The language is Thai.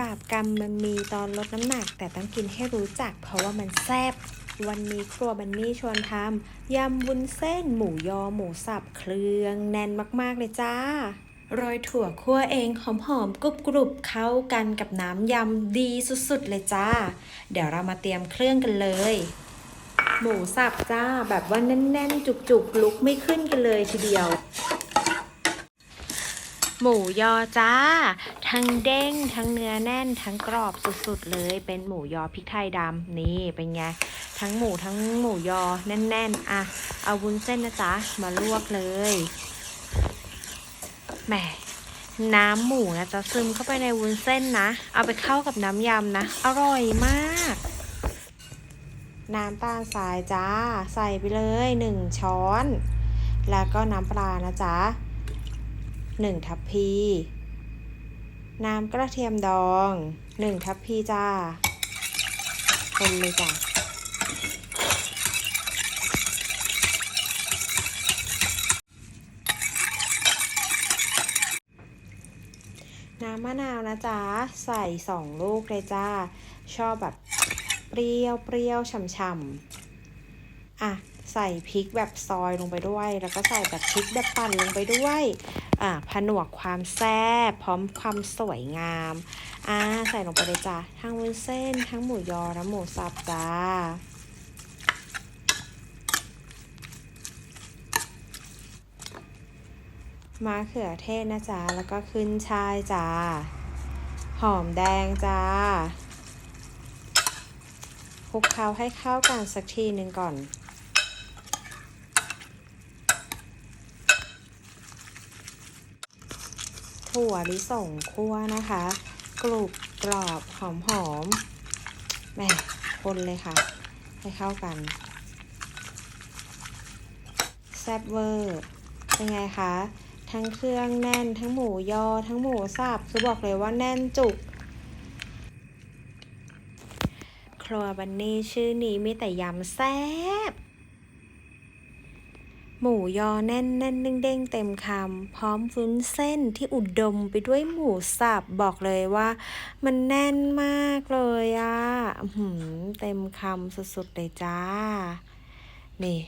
บาปกรรมมันมีตอนลดน้ำหนัก แต่ต้องกินให้รู้จัก เพราะว่ามันแซ่บวันนี้ครัวบันนี่ชวนทำยำวุ้นเส้น หมูยอหมูสับเครื่อง แน่นมาก ๆ เลยจ้าโรยถั่วคั่วเองหอมๆกรุบกรุบๆเข้ากันกับน้ำยำดีสุดๆ เลยจ้า เดี๋ยวเรามาเตรียมเครื่องกันเลย หมูสับจ้าแบบว่าแน่นๆ จุกๆ ลุกไม่ขึ้นกันเลยทีเดียว หมูยอจ้า ทั้งเด้ง ทั้งเนื้อแน่น ทั้งกรอบสุดๆเลย เป็นหมูยอพริกไทยดำนี่เป็นไง ทั้งหมูทั้งหมูยอแน่นๆ อะ เอาวุ้นเส้นนะจ๊ะ มาลวกเลย แหม น้ำหมูนะจะซึมเข้าไปในวุ้นเส้นนะ เอาไปเข้ากับน้ำยำนะ อร่อยมาก น้ำตาลทรายจ้า ใส่ไปเลยหนึ่งช้อน แล้วก็น้ำปลานะจ๊ะ หนึ่งทัพพี น้ำกระเทียมดองหนึ่งทัพพีจ้า คนเลยจ้ะน้ำมะนาวนะจ๊ะ ใส่สองลูกเลยจ้า ชอบแบบเปรี้ยวเปรี้ยวฉ่ำๆอะ ใส่พริกแบบซอยลงไปด้วย แล้วก็ใส่แบบพริกแบบปั่นลงไปด้วยอะผนวกความแซ่บพร้อมความสวยงามอะใส่ลงไปเลยจ้ะทั้งวุ้นเส้น ทั้งหมูยอและหมูสับจ้ามะเขือเทศนะจ๊ะ แล้วก็ขึ้นช่ายจ้า หอมแดงจ้าคลุกเคล้าให้เข้ากันสักทีหนึ่งก่อน ถั่วลิสงคั่วนะคะ กรุบกรอบหอมหอมแหม่คนเลยค่ะ ให้เข้ากันแซ่บเวอร์เป็นไงคะทั้งเครื่องแน่นทั้งหมูยอทั้งหมูสับคือบอกเลยว่าแน่นจุก ครัวบันนี่ชื่อนี้มีแต่ยำแซ่บ หมูยอแน่นแน่นเด้งเต็มคำพร้อมวุ้นเส้นที่อุดมไปด้วยหมูสับบอกเลยว่า มันแน่นมากเลยอะ่ะเต็มคำสุดๆเลยจ้า นี่